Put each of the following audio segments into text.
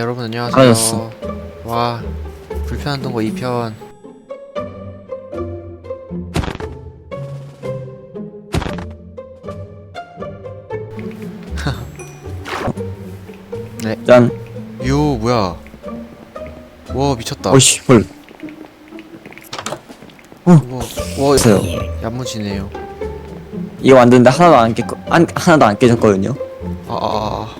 여러분 안녕하세요. 사라졌어. 와 불편한 동거 2편. 네. 짠. 요 뭐야? 와 미쳤다. 어이씨, 헐. 와, 와 있어요. 야무지네요. 이거 만드는데 하나도 안 깨, 안, 하나도 안 깨졌거든요. 아, 아, 아.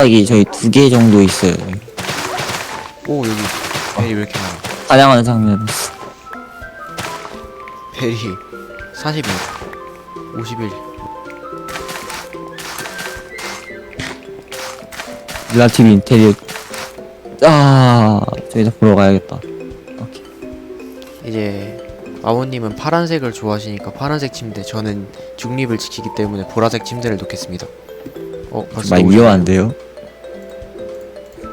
여기 저희 두 개 정도 있어요. 오 여기 벨이 왜 이렇게 많아? 사냥하는 장면. 벨이 41, 51. 릴라티브 인테리어. 아, 저기다 보러 가야겠다. 오케이. 이제 아버님은 파란색을 좋아하시니까 파란색 침대, 저는 중립을 지키기 때문에 보라색 침대를 놓겠습니다. 어, 벌써 많이 오셨네요. 위험한데요?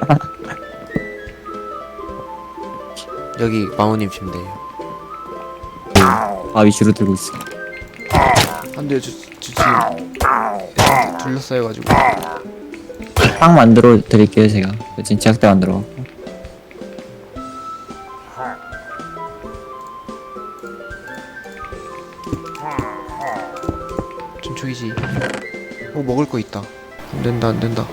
여기 마모님 침대예요. 아, 위주로 들고 있어. 안돼, 저, 저 지금 둘러싸여가지고. 빵 만들어 드릴게요, 제가. 지금 제작대 만들어. 전초이지. 어, 먹을 거 있다. 안 된다, 안 된다.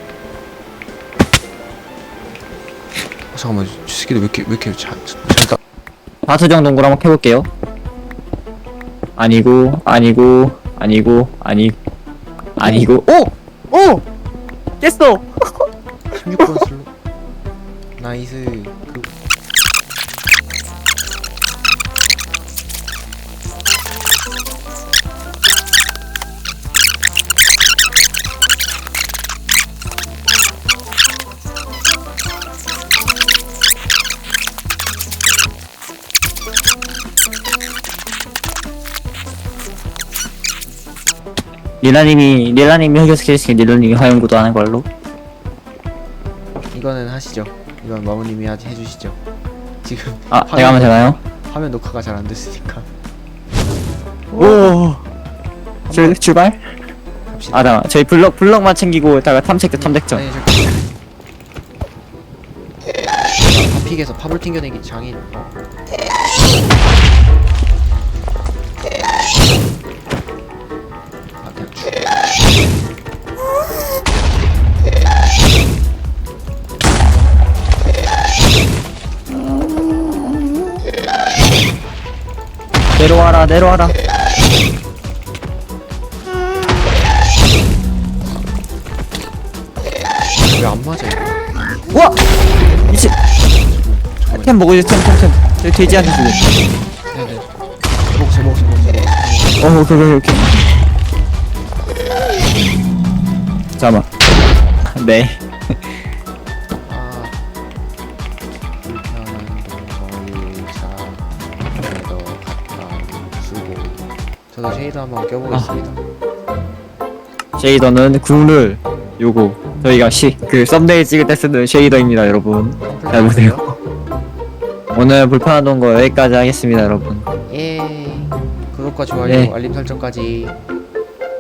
잠깐만, 저 새끼들 왜 이렇게 왜 이렇게 잘, 잘 다. 다수정 동굴 한번 해볼게요. 아니고, 아니고, 아니고, 아니, 아니고, 오! 오! 깼어! 16번 슬로. 나이스. 그 릴라님이, 릴라님이 흑여스케이스킨 릴라님이 화염구도 하는 걸로. 이거는 하시죠. 이건 마모님이 하, 해주시죠. 지금 아, 화면- 제가 하면 되나요? 화면 녹화가 잘 안 됐으니까 오! 출, 출발? 갑시다. 아, 잠깐 저희 블럭, 블럭만 챙기고, 다가 탐색대 탐색전. 아니 잠깐. 아, 픽에서 파블 튕겨내기 장인. 어. 내려와라, 내려와라. 왜 안 맞아 이거? 우와! 미친. 템 먹어줘, 템, 템, 템. 저기 돼지한테 주고. 네네. 먹었어 먹었어 먹었어. 어, 오케이, 오케이, 오케이. 잠깐만. 네. 저도 쉐이더 한번 껴보겠습니다. 쉐이더는 국룰 요거 저희가 시, 그 썸네일 찍을 때 쓰는 쉐이더입니다 여러분 잘 보세요 오늘 불편한 동거 여기까지 하겠습니다 여러분 예. 구독과 좋아요, 네. 알림 설정까지.